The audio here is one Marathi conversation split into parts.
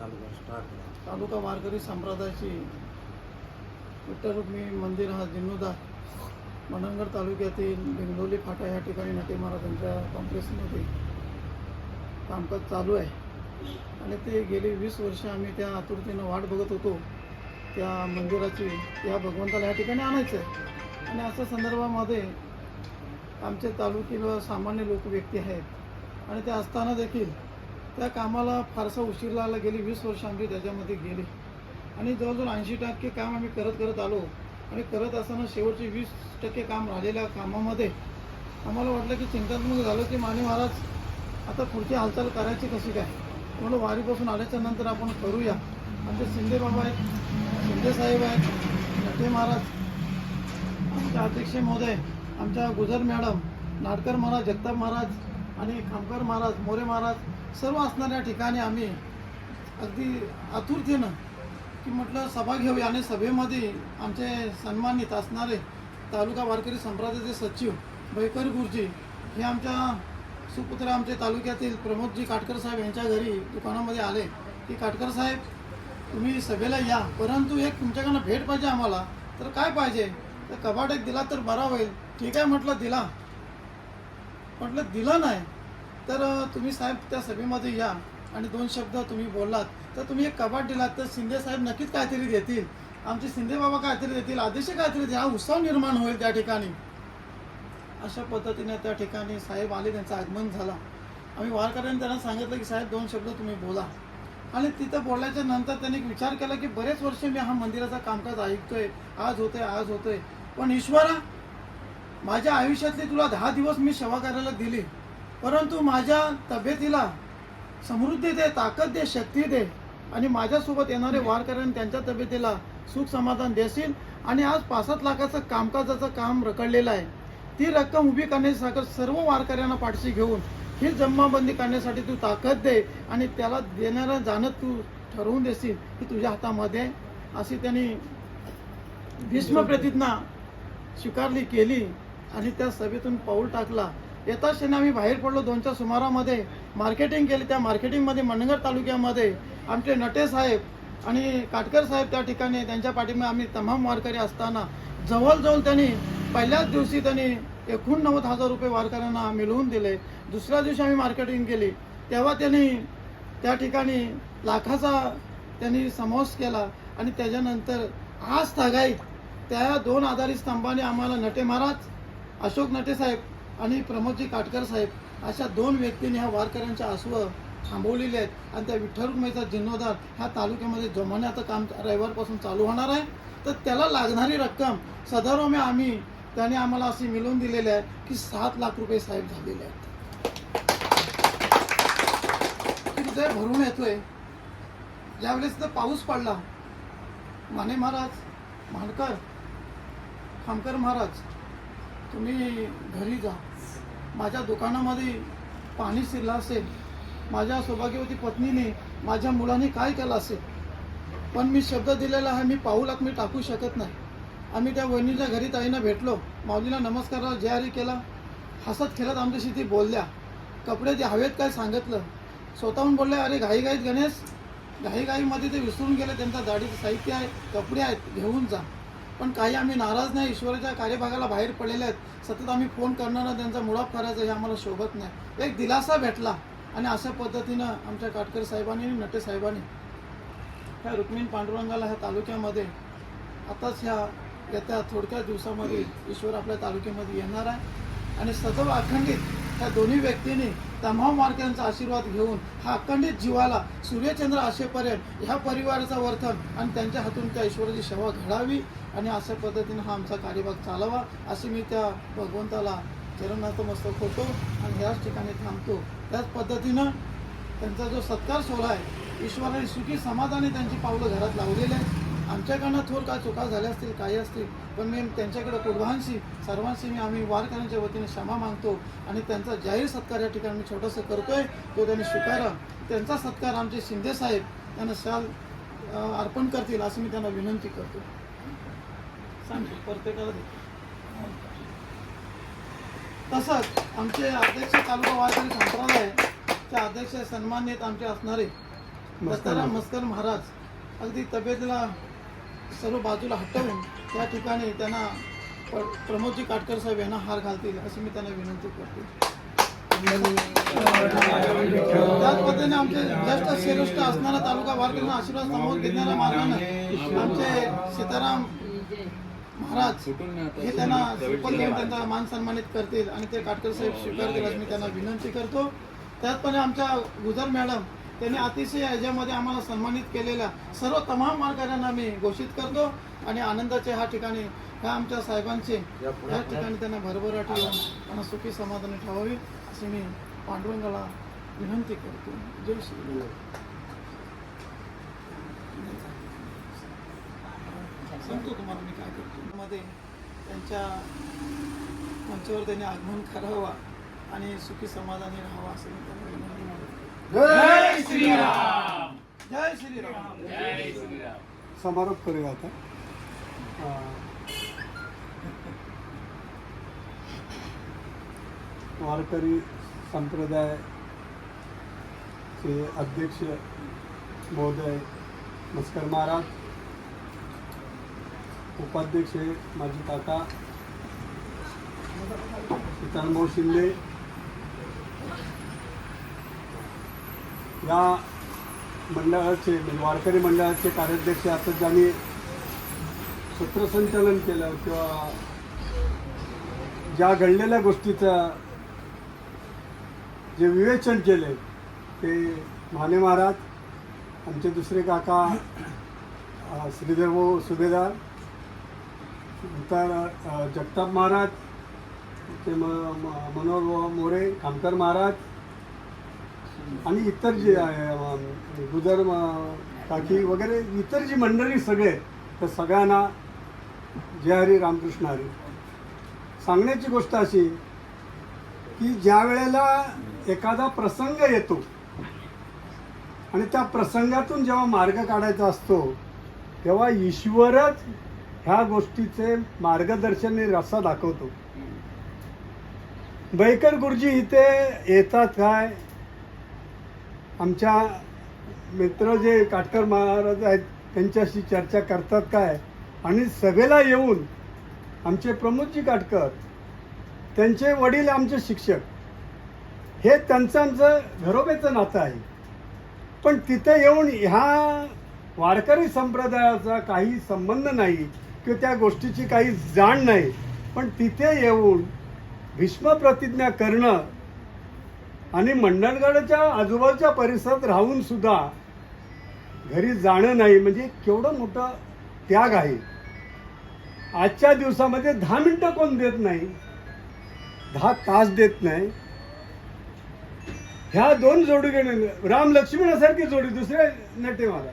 चालू स्टार्ट तालुका वारकरी संप्रदायाची विठ्ठल मंदिर हा जिन्नोदार मनंगड तालुक्यातील लिंगोली फाटा या ठिकाणी नटे महाराजांच्या कॉम्प्लेक्समध्ये कामकाज चालू आहे. आणि ते गेली वीस वर्ष आम्ही त्या आतुरतेनं वाट बघत होतो. त्या मंदिराची या भगवंताला या ठिकाणी आणायचं आहे आणि अशा संदर्भामध्ये आमचे तालुक्याला सामान्य लोक व्यक्ती आहेत. आणि ते असताना देखील त्या कामाला फारसा उशीर लागला गेली वीस वर्ष आमची त्याच्यामध्ये गेली. आणि जवळजवळ ऐंशी टक्के काम आम्ही करत करत आलो. आणि करत असताना शेवटचे वीस टक्के काम राहिलेल्या कामामध्ये आम्हाला वाटलं की चिंतात्मक झालं की माने महाराज आता पुढची हालचाल करायची कशी काय? म्हणून वारीपासून आल्याच्यानंतर आपण करूया. आमचे शिंदे बाबा आहेत शिंदे साहेब आहेत नटे महाराज आमचे अध्यक्ष महोदय आमच्या गुजर मॅडम नाटकर महाराज जगताप महाराज आणि खामकर महाराज मोरे महाराज सर्व असणाऱ्या ठिकाणी आम्ही अगदी आतुरतेनं की म्हटलं सभा घेऊया आणि सभेमध्ये आमचे सन्मानित असणारे तालुका वारकरी संप्रदायाचे सचिव बैकर गुरुजी हे आमच्या सुपुत्र आमचे तालुक्यातील प्रमोदजी काटकर साहेब यांच्या घरी दुकानामध्ये आले. की काटकर साहेब तुम्ही सभेला या परंतु एक तुमच्याकडनं भेट पाहिजे आम्हाला. तर काय पाहिजे? तर कबाड एक दिला तर बरा होईल. ठीक आहे म्हटलं दिला. म्हटलं दिलं नाही. तर तुम्ही साहेब त्या सभेमध्ये या आणि दोन शब्द तुम्ही बोललात. तर तुम्ही एक कबाट दिलात तर शिंदे साहेब नक्कीच काहीतरी देतील. आमचे शिंदे बाबा काहीतरी देतील आदेश काहीतरी द्या हा उत्सव निर्माण होईल त्या ठिकाणी. अशा पद्धतीने त्या ठिकाणी साहेब आले त्यांचं आगमन झालं. आम्ही वारकऱ्यांनी त्यांना सांगितलं की साहेब दोन शब्द तुम्ही बोला. आणि तिथं बोलल्याच्या नंतर त्यांनी एक विचार केला की बरेच वर्ष मी हा मंदिराचा कामकाज ऐकतोय. आज होतोय आज होतोय. पण ईश्वरा माझ्या आयुष्यातली तुला दहा दिवस मी सेवा करायला दिली. परंतु माझ्या तब्येतीला समृद्धी दे ताकद दे शक्ती दे आणि माझ्यासोबत येणारे वारकऱ्यांनी त्यांच्या तब्येतीला सुख समाधान देशील. आणि आज पाच सात लाखाचं कामकाजाचं काम रखडलेलं आहे. ती रक्कम उभी करण्यासाठी सर्व वारकऱ्यांना पाठशी घेऊन ही जमाबंदी करण्यासाठी तू ताकद दे आणि त्याला देणाऱ्या जाणं तू ठरवून देशील की तुझ्या हातामध्ये अशी त्यांनी भीष्म प्रतिज्ञा स्वीकारली केली आणि त्या सभेतून पाऊल टाकला. येताच क्षणी आम्ही बाहेर पडलो. दोनच्या सुमारामध्ये मार्केटिंग केली. त्या मार्केटिंगमध्ये मंडणगड तालुक्यामध्ये आमचे नटे साहेब आणि काटकर साहेब त्या ठिकाणी त्यांच्या पाठीमध्ये आम्ही तमाम वारकरी असताना जवळजवळ त्यांनी पहिल्याच दिवशी त्यांनी एकोणनव्वद हजार रुपये वारकऱ्यांना मिळवून दिले. दुसऱ्या दिवशी आम्ही मार्केटिंग केली. तेव्हा त्यांनी त्या ठिकाणी लाखाचा त्यांनी समावेश केला आणि त्याच्यानंतर आज तागाईत त्या दोन आधारित स्तंभाने आम्हाला नटे महाराज अशोक नटे साहेब आणि प्रमोदजी काटकर साहेब अशा दोन व्यक्तींनी ह्या वारकऱ्यांच्या आसवं थांबवलेले आहेत. आणि त्या विठ्ठल रुक्माईचा जीर्णोद्धार ह्या तालुक्यामध्ये जमवण्याचं काम रविवारपासून चालू होणार आहे. तर त्याला लागणारी रक्कम सदर्भ आम्ही त्याने आम्हाला अशी मिळवून दिलेली आहे की सात लाख रुपये साहेब झालेले आहेत. हृदय भरून येतोय. ज्यावेळेस तर पाऊस पडला माने महाराज मानकर खामकर महाराज तुम्ही घरी जा. माझ्या दुकानामध्ये पाणी शिरलं असेल माझ्या सौभाग्यवती पत्नीने माझ्या मुलाने काय केलं असेल? पण मी शब्द दिलेला आहे मी पाऊलात मी टाकू शकत नाही. आम्ही त्या वहिनीच्या घरी ताईंना भेटलो. माऊलीला नमस्कार जयारी केला. हसत खेळत आमच्याशी ती बोलल्या. कपडे ते हवेत काय सांगितलं? स्वतःहून बोलले अरे घाईघाईत गणेश. घाईघाईमध्ये ते विसरून गेले त्यांचा दाढीचं साहित्य आहे कपडे आहेत घेऊन जा. पण काही आम्ही नाराज नाही ईश्वराच्या कार्यभागाला बाहेर पडलेले आहेत. सतत आम्ही फोन करणारा त्यांचा मुळाप करायचा हे आम्हाला शोभत नाही. एक दिलासा भेटला आणि अशा पद्धतीनं आमच्या काटकर साहेबांनी आणि नटे साहेबांनी ह्या रुक्मिण पांडुरंगाला ह्या तालुक्यामध्ये आताच ह्या येत्या थोडक्या दिवसामध्ये ईश्वर आपल्या तालुक्यामध्ये येणार आहे. आणि सदैव अखंडित ह्या दोन्ही व्यक्तींनी तमाम मार्गांचा आशीर्वाद घेऊन हा अखंडित जीवाला सूर्यचंद्र असेपर्यंत ह्या परिवाराचा वर्तन आणि त्यांच्या हातून त्या ईश्वराची सेवा घडावी. आणि अशा पद्धतीनं हा आमचा कार्यभाग चालावा अशी मी त्या भगवंताला चरणात मस्तक होतो आणि ह्याच ठिकाणी थांबतो. त्याच पद्धतीनं त्यांचा जो सत्कार सोहळा आहे ईश्वराने सुखी समाधानी त्यांची पावलं घरात लावलेली आहेत. आमच्याकडनं थोर काय चुका झाल्या असतील काही असतील पण मी त्यांच्याकडे कुर्बांशी सर्वांशी मी आम्ही वारकऱ्यांच्या वतीने क्षमा मागतो आणि त्यांचा जाहीर सत्कार या ठिकाणी मी छोटासा करतोय. तो त्यांनी स्वीकारा. त्यांचा सत्कार आमचे शिंदे साहेब त्यांना शाल अर्पण करतील असं मी त्यांना विनंती करतो. प्रत्येकाला. तसंच आमचे अध्यक्ष तालुका वारकरी संप्रदाय चे अध्यक्ष सन्मानित आमचे असणारे दत्ताराम मस्कर महाराज अगदी तब्येतीला सर्व बाजूला हटवून त्या ठिकाणी त्यांना प्रमोदजी काटकर साहेब यांना हार घालतील अशी मी त्यांना विनंती करते त्याच पद्धतीने आमचे ज्येष्ठ श्रेष्ठ असणारा तालुका वारकऱ्यांना आशीर्वाद समोर घेणाऱ्या मार्गाने आमचे सीताराम महाराज हे त्यांना सुपल देऊन त्यांचा मान सन्मानित करतील आणि ते काटकर साहेब स्वीकारतील असं मी त्यांना विनंती करतो. त्याचपणे आमच्या गुजर मॅडम त्यांनी अतिशय याच्यामध्ये आम्हाला सन्मानित केलेल्या सर्व तमाम मार्गांना मी घोषित करतो आणि आनंदाचे ह्या ठिकाणी ह्या आमच्या साहेबांचे या ठिकाणी त्यांना भरभराटी येऊन त्यांना सुखी समाधानी ठेवावी अशी मी पांडुरंगाला विनंती करतो. जय श्री सांगतो तुम्हाला मी काय करतो. मध्ये त्यांच्या मंचावर त्यांनी आगमन करावा आणि सुखी समाधानी राहावा असं मी त्यांना विनंती करतो. जय श्रीराम! जय श्रीराम! समारोप करूया आता. वारकरी संप्रदायाचे अध्यक्ष महोदय मस्कर महाराज. उपाध्यक्ष माझे काका सीतारामभाऊ शिंदे. या मंडळाचे म्हणजे वारकरी मंडळाचे कार्याध्यक्ष आता ज्यांनी सूत्रसंचालन केलं किंवा ज्या घडलेल्या गोष्टीचं जे विवेचन केले ते माने महाराज आमचे दुसरे काका श्रीधरभाऊ सुभेदार नंतर जगताप महाराज ते म मनोहर मोरे खामकर महाराज आणि इतर जे आहे गुजर काकी वगैरे इतर जी मंडळी सगळे तर सगळ्यांना जय हरी रामकृष्ण हरी. सांगण्याची गोष्ट अशी की ज्या वेळेला एखादा प्रसंग येतो आणि त्या प्रसंगातून जेव्हा मार्ग काढायचा असतो तेव्हा ईश्वरच ह्या गोष्टीचे मार्गदर्शन आणि रस्ता दाखवतो. बैकर गुरुजी इथे येतात काय? आमच्या मित्र जे काटकर महाराज आहेत त्यांच्याशी चर्चा करतात काय? आणि सभेला येऊन आमचे प्रमोदजी काटकर त्यांचे वडील आमचे शिक्षक हे त्यांचं आमचं घरोब्याचं नातं आहे. पण तिथे येऊन ह्या वारकरी संप्रदायाचा काही संबंध नाही. किंवा त्या गोष्टीची काही जाण नाही. पण तिथे येऊन भीष्म प्रतिज्ञा करणं आणि मंडणगडच्या आजूबाजूच्या परिसरात राहून सुद्धा घरी जाणं नाही म्हणजे केवढं मोठं त्याग आहे. आजच्या दिवसामध्ये दहा मिनटं कोण देत नाही? दहा तास देत नाही. ह्या दोन जोडी राम लक्ष्मणासारखी जोडी दुसऱ्या नटे मला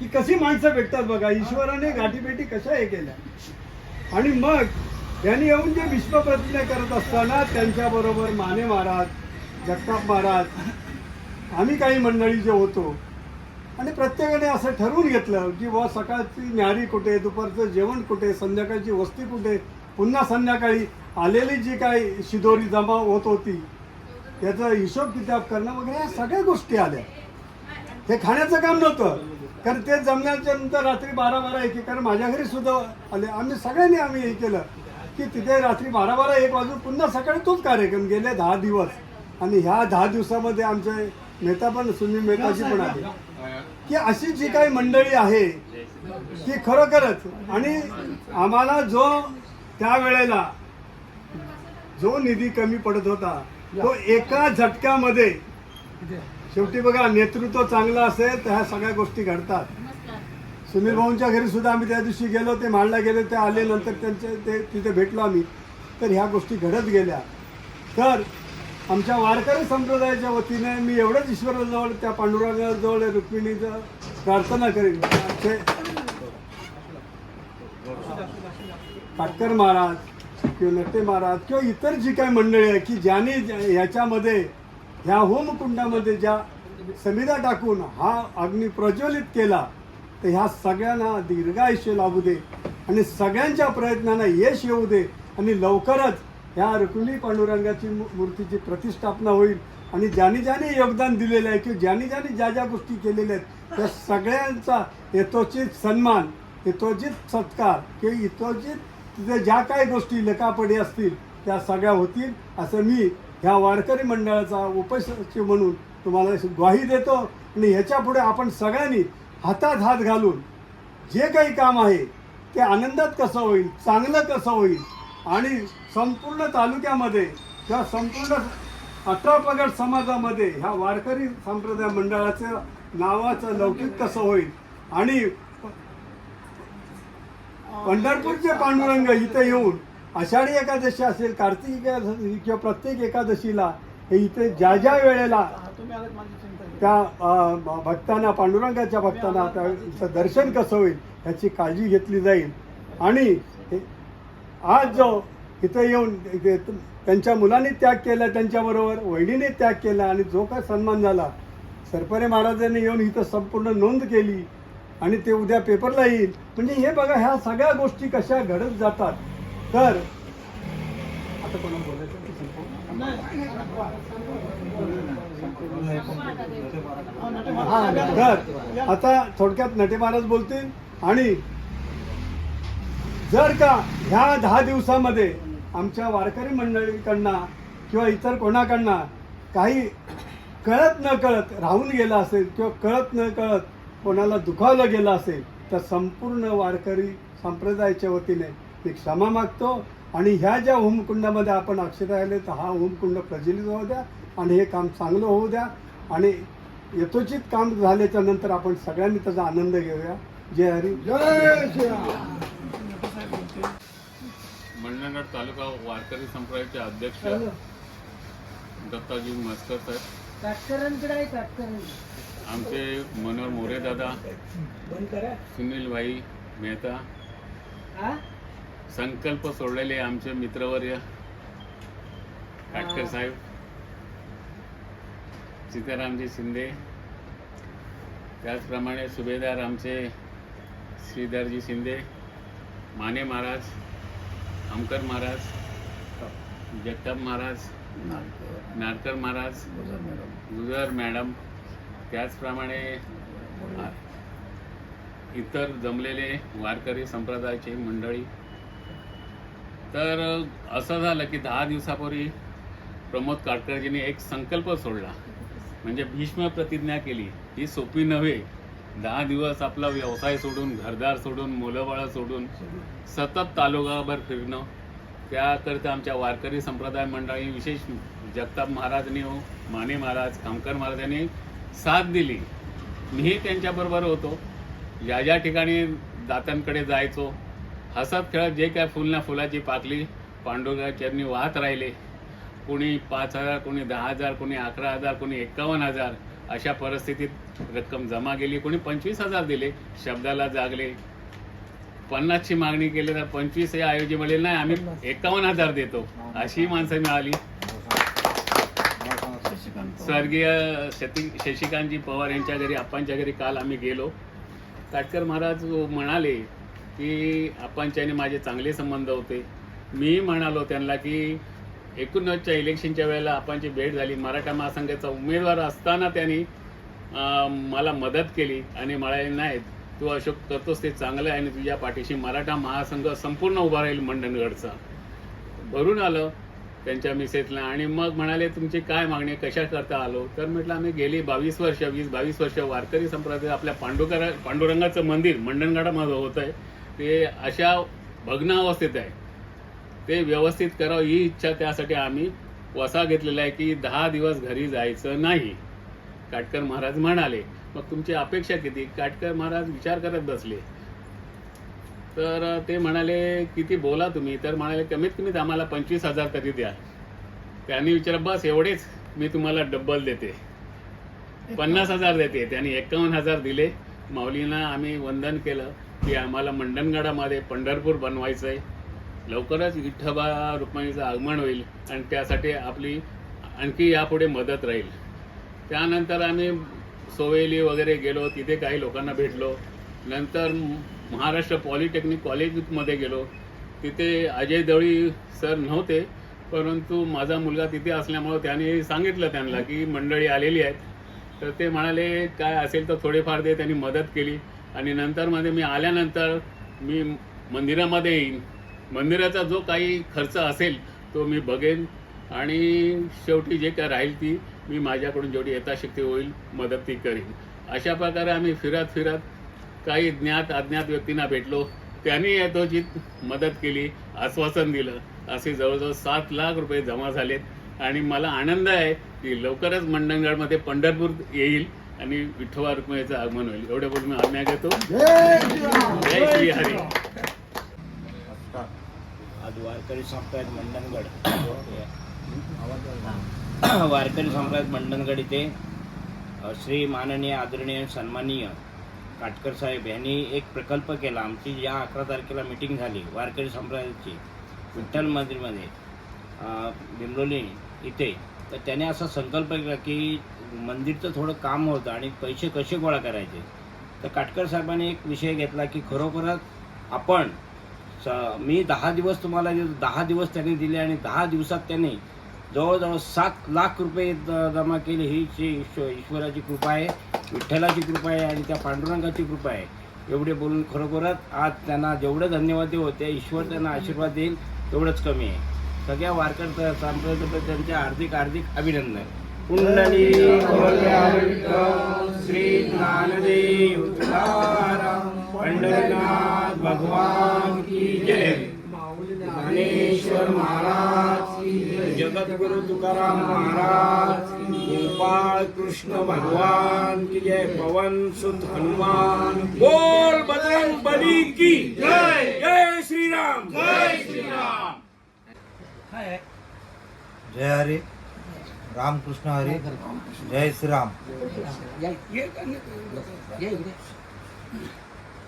की कशी माणसं भेटतात बघा? ईश्वराने गाठीभेटी कशा हे केल्या? आणि मग यांनी येऊन जे विश्वप्रतिज्ञा करत असताना त्यांच्याबरोबर माने महाराज जगताप महाराज आम्ही काही मंडळी जे होतो आणि प्रत्येकाने असं ठरवून घेतलं की बुवा सकाळची न्यारी कुठे दुपारचं जेवण कुठे संध्याकाळची वस्ती कुठे पुन्हा संध्याकाळी आलेली जी काही शिदोरी जमा होत होती त्याचा हिशोब किताब करणं वगैरे या सगळ्या गोष्टी आल्या. हे खाण्याचं काम नव्हतं. कारण ते जमण्याच्या नंतर रात्री बारा बारा एक कारण माझ्या घरी सुद्धा आले. आम्ही सगळ्यांनी आम्ही हे केलं की तिथे रात्री बारा बारा एक वाजून पुन्हा सकाळी तोच कार्यक्रम गेले दहा दिवस. आणि ह्या दहा दिवसामध्ये आमचे नेता पण सुनील मेहताजी पण आले. की अशी जी काही मंडळी आहे ती खरोखरच आणि आम्हाला जो त्यावेळेला जो निधी कमी पडत होता तो एका झटक्यामध्ये शेवटी बघा नेतृत्व चांगलं असेल तर ह्या सगळ्या गोष्टी घडतात. सुनील भाऊंच्या घरी सुद्धा आम्ही त्या दिवशी गेलो ते मांडला गेले ते आले नंतर त्यांचे ते तिथे भेटलो आम्ही. तर ह्या गोष्टी घडत गेल्या. तर आमच्या वारकरी संप्रदायाच्या वतीने मी एवढंच ईश्वराजवळ त्या पांडुरंगाजवळ रुक्मिणीचं प्रार्थना करेन. आमचे काटकर महाराज किंवा नट्टे महाराज किंवा इतर जी काही मंडळी आहे की ज्याने ज्या- याच्यामध्ये ह्या होमकुंडामध्ये ज्या समिधा टाकून हा अग्नी प्रज्वलित केला तर ह्या सगळ्यांना दीर्घायुष्य लाभू दे आणि सगळ्यांच्या प्रयत्नांना यश येऊ दे आणि लवकरच ह्या रुक्मिणी पांडुरंगाची मूर्तीची प्रतिष्ठापना होईल. आणि ज्यांनी ज्याने योगदान दिलेलं आहे किंवा ज्यांनी ज्याने ज्या ज्या गोष्टी केलेल्या आहेत त्या सगळ्यांचा यथोचित सन्मान यथोचित सत्कार किंवा यथोचित तिथे ज्या काही गोष्टी लेखापडी असतील त्या सगळ्या होतील असं मी ह्या वारकरी मंडळाचा उपसचिव म्हणून तुम्हाला ग्वाही देतो आणि ह्याच्यापुढे आपण सगळ्यांनी हातात हात घालून जे काही काम आहे ते आनंदात कसं होईल चांगलं कसं होईल आणि संपूर्ण तालुक्यामध्ये किंवा संपूर्ण अठरा पगड समाजामध्ये ह्या वारकरी संप्रदाय मंडळाचं नावाचं लौकिक कसं होईल आणि पंढरपूरचे पांडुरंग इथे येऊन आषाढी एकादशी असेल कार्तिक एकादशी किंवा प्रत्येक एकादशीला हे इथे ज्या ज्या वेळेला. त्या भक्तांना पांडुरंगाच्या भक्तांना त्याचं दर्शन कसं होईल ह्याची काळजी घेतली जाईल. आणि आज जो इथं येऊन त्यांच्या मुलांनी त्याग केला त्यांच्याबरोबर वहिनीने त्याग केला आणि जो काय सन्मान झाला सरपरे महाराजांनी येऊन इथं संपूर्ण नोंद केली आणि ते उद्या पेपरला येईल. म्हणजे हे बघा ह्या सगळ्या गोष्टी कशा घडत जातात. तर आता कोणाला बोलायचं. तर आता थोडक्यात नटे महाराज बोलतील आणि जर का ह्या दहा दिवसामध्ये आमच्या वारकरी मंडळीकडनं किंवा इतर कोणाकडनं काही कळत न कळत राहून गेलं असेल किंवा कळत न कळत कोणाला दुखावलं गेलं असेल तर संपूर्ण वारकरी संप्रदायाच्या वतीने मी क्षमा मागतो. आणि ह्या ज्या होमकुंडामध्ये आपण अक्षर आले तर हा होमकुंड प्रज्वलित होऊ द्या आणि हे काम चांगलं होऊ द्या. आणि यथोचित काम झाल्याच्यानंतर आपण सगळ्यांनी त्याचा आनंद घेऊया. जय हरी. जय श्रीराम. मंडणगड तालुका वारकरी संप्रदायाचे अध्यक्ष दत्ताजी मस्कर साहेब. आमचे मनोहर मोरे दादा सुनील भाई मेहता. हा संकल्प सोडलेले आमचे मित्रवर्य. काटकर साहेब. सीतारामजी शिंदे. त्याचप्रमाणे सुभेदार आमचे श्रीधरजी शिंदे. माने महाराज आमकर महाराज जगताप महाराज नाडकर महाराज गुजर मॅडम. गुजर मॅडम. त्याचप्रमाणे इतर जमलेले वारकरी संप्रदायाची मंडळी. तर असं झालं की दहा दिवसापूर्वी प्रमोद काटकरजींनी एक संकल्प सोडला. म्हणजे भीष्म प्रतिज्ञा केली. ही सोपी नव्हे. दहा दिवस आपला व्यवसाय सोडून घरदार सोडून मुलंबाळं सोडून सतत तालुकाभर फिरणं त्याकरिता आमच्या वारकरी संप्रदाय मंडळी विशेष जगताप महाराजांनी हो माने महाराज खामकर महाराजांनी साथ दिली. मीही त्यांच्याबरोबर होतो. ज्या ज्या ठिकाणी दात्यांकडे जायचो हसत खेळत जे काय फुल ना फुलाची पाकली पांडुरंगाच्या वाहत राहिले. कोणी पाच हजार कोणी दहा हजार कोणी अकरा हजार कोणी एक्कावन्न हजार अशा परिस्थितीत रक्कम जमा केली. कोणी पंचवीस हजार दिले शब्दाला जागले. पन्नासची मागणी केली तर पंचवीस हे ऐवजी म्हणले नाही आम्ही एकावन्न हजार देतो. अशी माणसं मिळाली. स्वर्गीय शती शशिकांतजी पवार यांच्या घरी आप्पांच्या घरी काल आम्ही गेलो. काटकर महाराज म्हणाले की आप्पांच्या आणि माझे चांगले संबंध होते. मी म्हणालो त्यांना की एकोणनव्वदच्या इलेक्शनच्या वेळेला आप्पांची भेट झाली. मराठा महासंघाचा उमेदवार असताना त्यांनी मला मदत केली आणि म्हणाले नाही तू अशोक करतोस ते चांगलं आहे आणि तुझ्या पाठीशी मराठा महासंघ संपूर्ण उभा राहील मंडणगडचा. भरून आलं त्यांच्या मिसेसला आणि मग म्हणाले तुमची काय मागणी कशा करता आलो? तर म्हटलं आम्ही गेली बावीस वर्ष वीस बावीस वर्ष वारकरी संप्रदाय आपल्या पांडुकर पांडुरंगाचं मंदिर मंडणगडामध्ये होत आहे ते अशा भग्न अवस्थेत आहे. ते व्यवस्थित करावं ही इच्छा त्यासाठी आम्ही वसा घेतलेला आहे की दहा दिवस घरी जायचं नाही. काटकर महाराज म्हणाले मग तुमची अपेक्षा किती? काटकर महाराज विचार करत बसले. तर ते म्हणाले किती बोला तुम्ही? तर म्हणाले कमीत कमीत आम्हाला पंचवीस हजार तरी द्या. त्यांनी विचारलं बस एवढेच मी तुम्हाला डब्बल देते. पन्नास हजार देते. त्यांनी एकावन्न हजार दिले. माऊलींना आम्ही वंदन केलं. की आम्हाला मंडणगडामध्ये पंढरपूर बनवायचं आहे लवकरच विठ्ठबा रुक्मिणीचं आगमन होईल आणि त्यासाठी आपली आणखी यापुढे मदत राहील. त्यानंतर आम्ही सोवेली वगैरे गेलो तिथे काही लोकांना भेटलो. नंतर महाराष्ट्र पॉलिटेक्निक कॉलेजमध्ये गेलो. तिथे अजय दळी सर नव्हते परंतु माझा मुलगा तिथे असल्यामुळं त्याने सांगितलं त्यांना की मंडळी आलेली आहेत. तर ते म्हणाले काय असेल तर थोडेफार दे. त्यांनी मदत केली. आणि नंतरमध्ये मी आल्यानंतर मी मंदिरामध्ये येईन. मंदिराचा जो काही खर्च असेल तो मी बघेन. आणि शेवटी जे काय राहील ती मी माझ्याकडून जेवढी यथाशक्ती होईल मदत ती करीन. अशा प्रकारे आम्ही फिरत फिरत काही ज्ञात अज्ञात व्यक्तींना भेटलो. त्यांनी यथोचित मदत केली आश्वासन दिलं. असे जवळजवळ सात लाख रुपये जमा झालेत. आणि मला आनंद आहे की लवकरच मंडणगडमध्ये पंढरपूर येईल. आणि विठोबा रुक्मिणीचं आगमन होईल. एवढे बोलून मी आज्ञा घेतो जय श्री हरी. आज वारकरी संप्रदाय मंडणगड. वारकरी संप्रदाय मंडणगड इथे. श्री माननीय आदरणीय सन्माननीय काटकर साहेब यांनी एक प्रकल्प केला. आमची या अकरा तारखेला मिटिंग झाली वारकरी संप्रदायाची विठ्ठल मंदिरमध्ये. अ, बिंबलोली इथे. तर त्याने असा संकल्प केला की मंदिरचं थोडं काम होतं आणि पैसे कसे गोळा करायचे. तर काटकर साहेबांनी एक विषय घेतला की खरोखरच आपण स- मी दहा दिवस तुम्हाला दहा दिवस त्यांनी दिले आणि दहा दिवसात त्यांनी जवळजवळ सात लाख रुपये द- जमा केले. ही ईश्व- ईश्वराची कृपा आहे विठ्ठलाची कृपा आहे आणि त्या पांडुरंगाची कृपा आहे. एवढे बोलून खरोखरच आज त्यांना जेवढे धन्यवाद देऊ होते ईश्वर त्यांना आशीर्वाद देईल तेवढंच कमी आहे. सगळ्या वारकर संप्रदायातर्फे त्यांचे हार्दिक हार्दिक अभिनंदन. कुंडली श्री ज्ञानदेव पंढरीनाथ भगवान की जय। ज्ञानेश्वर महाराज की जगद्गुरु तुकाराम महाराज की जय. गोपाळ कृष्ण भगवान की जय। पवन सुत हनुमान। बोल बजरंग बली की जय। जय श्री राम जय श्री राम जय हरी। रामकृष्ण हरी जय श्रीराम.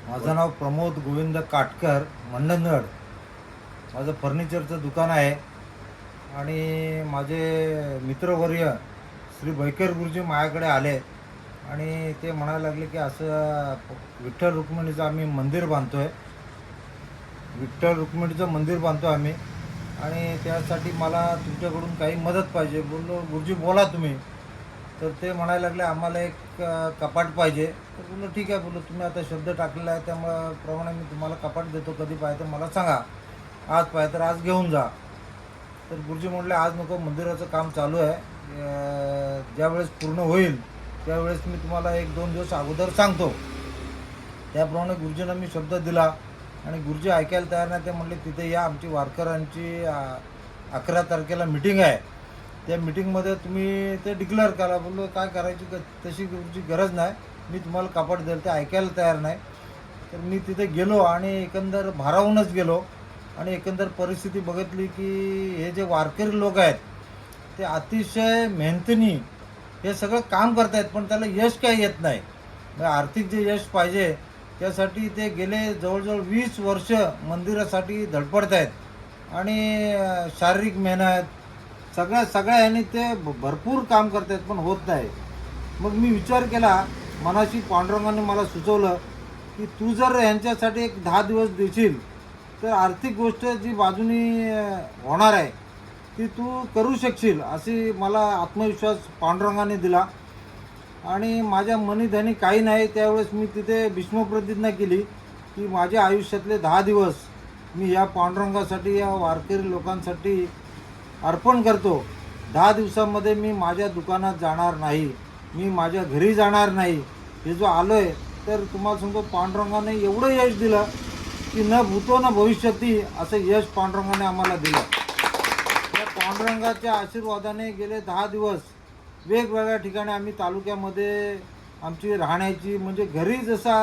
माझं नाव प्रमोद गोविंद काटकर मंडणगड. माझं फर्निचरचं दुकान आहे. आणि माझे मित्रवर्य श्री बैकर गुरुजी माझ्याकडे आले. आणि ते म्हणायला लागले की असं विठ्ठल रुक्मिणीचं आम्ही मंदिर बांधतो आहे विठ्ठल रुक्मिणीचं मंदिर बांधतो आम्ही. आणि त्यासाठी मला तुमच्याकडून काही मदत पाहिजे. बोललो गुरुजी बोला तुम्ही. तर ते म्हणायला लागले आम्हाला एक कपाट पाहिजे. तर बोललो ठीक आहे. बोललो तुम्ही आता शब्द टाकलेला आहे त्यामुळं प्रमाणे मी तुम्हाला कपाट देतो. कधी पाहिजे तर मला सांगा. आज पाहिजे तर आज घेऊन जा. तर गुरुजी म्हणले आज नको मंदिराचं काम चालू आहे. ज्यावेळेस पूर्ण होईल त्यावेळेस मी तुम्हाला एक दोन दिवस अगोदर सांगतो. त्याप्रमाणे गुरुजींना मी शब्द दिला. आणि गुरुजी ऐकायला तयार नाही ते म्हणले तिथे या आमची वारकऱ्यांची अकरा तारखेला मिटिंग आहे. त्या मिटिंगमध्ये तुम्ही ते डिक्लेअर करा बोललो काय करायची तशी गुरुजी गरज नाही. मी तुम्हाला कापड देईल ते ऐकायला तयार नाही. तर मी तिथे गेलो आणि एकंदर भारावूनच गेलो आणि एकंदर परिस्थिती बघितली की हे जे वारकरी लोक आहेत ते अतिशय मेहनतीनी हे सगळं काम करतायत पण त्याला यश काही येत नाही. म्हणजे आर्थिक जे यश पाहिजे त्यासाठी ते गेले जवळजवळ वीस वर्ष मंदिरासाठी धडपडत आहेत. आणि शारीरिक मेहनत सगळ्या सगळ्या ह्यांनी ते भरपूर काम करतायत पण होत नाही. मग मी विचार केला मनाशी पांडुरंगाने मला सुचवलं की तू जर ह्यांच्यासाठी एक दहा दिवस देशील तर आर्थिक गोष्ट जी बाजूनी होणार आहे ती तू करू शकशील अशी मला आत्मविश्वास पांडुरंगाने दिला. आणि माझ्या मनीधनी काही नाही त्यावेळेस मी तिथे भीष्मप्रतिज्ञा केली की माझ्या आयुष्यातले दहा दिवस मी या पांडुरंगासाठी या वारकरी लोकांसाठी अर्पण करतो. दहा दिवसामध्ये मी माझ्या दुकानात जाणार नाही मी माझ्या घरी जाणार नाही. हे जो आलो आहे तर तुम्हाला सांगतो पांडुरंगाने एवढं यश दिलं की न भूतो न भविष्यती असं यश पांडुरंगाने आम्हाला दिलं. त्या पांडुरंगाच्या आशीर्वादाने गेले दहा दिवस वेगवेगळ्या ठिकाणी आम्ही तालुक्यामध्ये आमची राहण्याची म्हणजे घरी जसा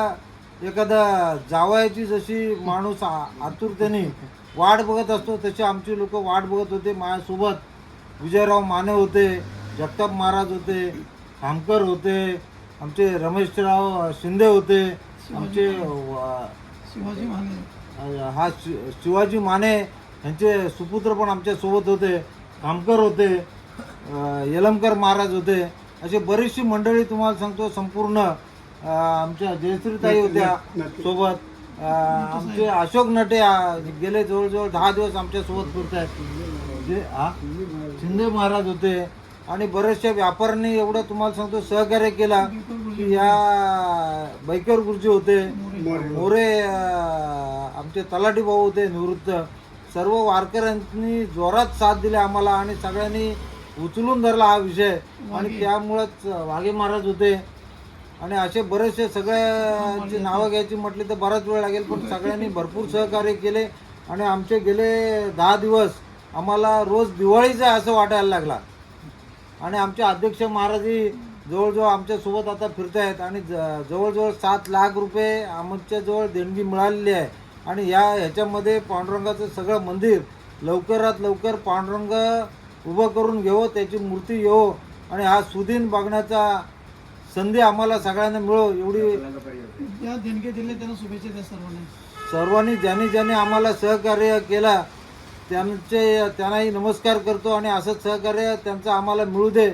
एखादा जावयाची जशी माणूस आतुरतेने वाट बघत असतो तशी आमची लोक वाट बघत होते. माझ्यासोबत विजयराव माने होते जगताप महाराज होते खामकर होते आमचे रमेशराव शिंदे होते आमचे शिवाजी माने. हा शि- शिवाजी माने यांचे सुपुत्र पण आमच्यासोबत होते खामकर होते. यलमकर महाराज होते. असे बरीचशी मंडळी तुम्हाला सांगतो संपूर्ण आमच्या जयश्रीताई होत्या सोबत. आमचे अशोक नटे गेले जवळजवळ दहा दिवस आमच्यासोबत फिरत आहेत. जे हा? शिंदे महाराज होते. आणि बरेचशा व्यापाऱ्यांनी एवढं तुम्हाला सांगतो सहकार्य केला की या बैकर गुरुजी होते. मोरे. आमचे तलाठी भाऊ होते निवृत्त. सर्व वारकऱ्यांनी जोरात साथ दिली आम्हाला आणि सगळ्यांनी उचलून धरला हा विषय. आणि त्यामुळंच वाघे महाराज होते. आणि असे बरेचसे सगळ्यांची नावं घ्यायची म्हटली तर बराच वेळ लागेल पण सगळ्यांनी भरपूर सहकार्य केले. आणि आमचे गेले दहा दिवस. आम्हाला रोज दिवाळीचं आहे असं वाटायला लागला. आणि आमचे अध्यक्ष महाराजही जवळजवळ आमच्यासोबत आता फिरत आहेत आणि ज- जवळजवळ सात लाख रुपये आमच्या जवळ देणगी मिळालेली आहे. आणि या ह्याच्यामध्ये पांडुरंगाचं सगळं मंदिर लवकरात लवकर पांडुरंग उभं करून घेऊ त्याची मूर्ती येऊ आणि हा सुदिन बघण्याचा संधी आम्हाला सगळ्यांना मिळो एवढी ज्या देणगे दिले त्यांना शुभेच्छा द्या सर्वांना. सर्वांनी ज्यांनी ज्यांनी आम्हाला सहकार्य केला त्यांचे त्यांनाही नमस्कार करतो आणि असंच सहकार्य त्यांचं आम्हाला मिळू दे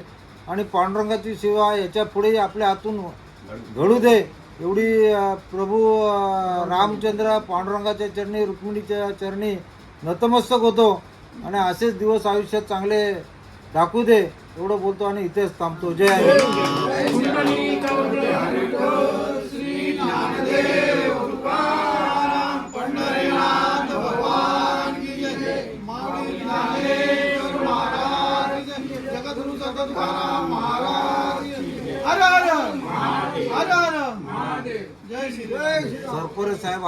आणि पांडुरंगाची सेवा याच्यापुढे आपल्या हातून घडू दे एवढी प्रभू रामचंद्र पांडुरंगाच्या चरणी रुक्मिणीच्या चरणी नतमस्तक होतो. आणि असेच दिवस आयुष्यात चांगले दाखवू दे एवढं बोलतो आणि इथेच थांबतो. जय सरपोरे साहेब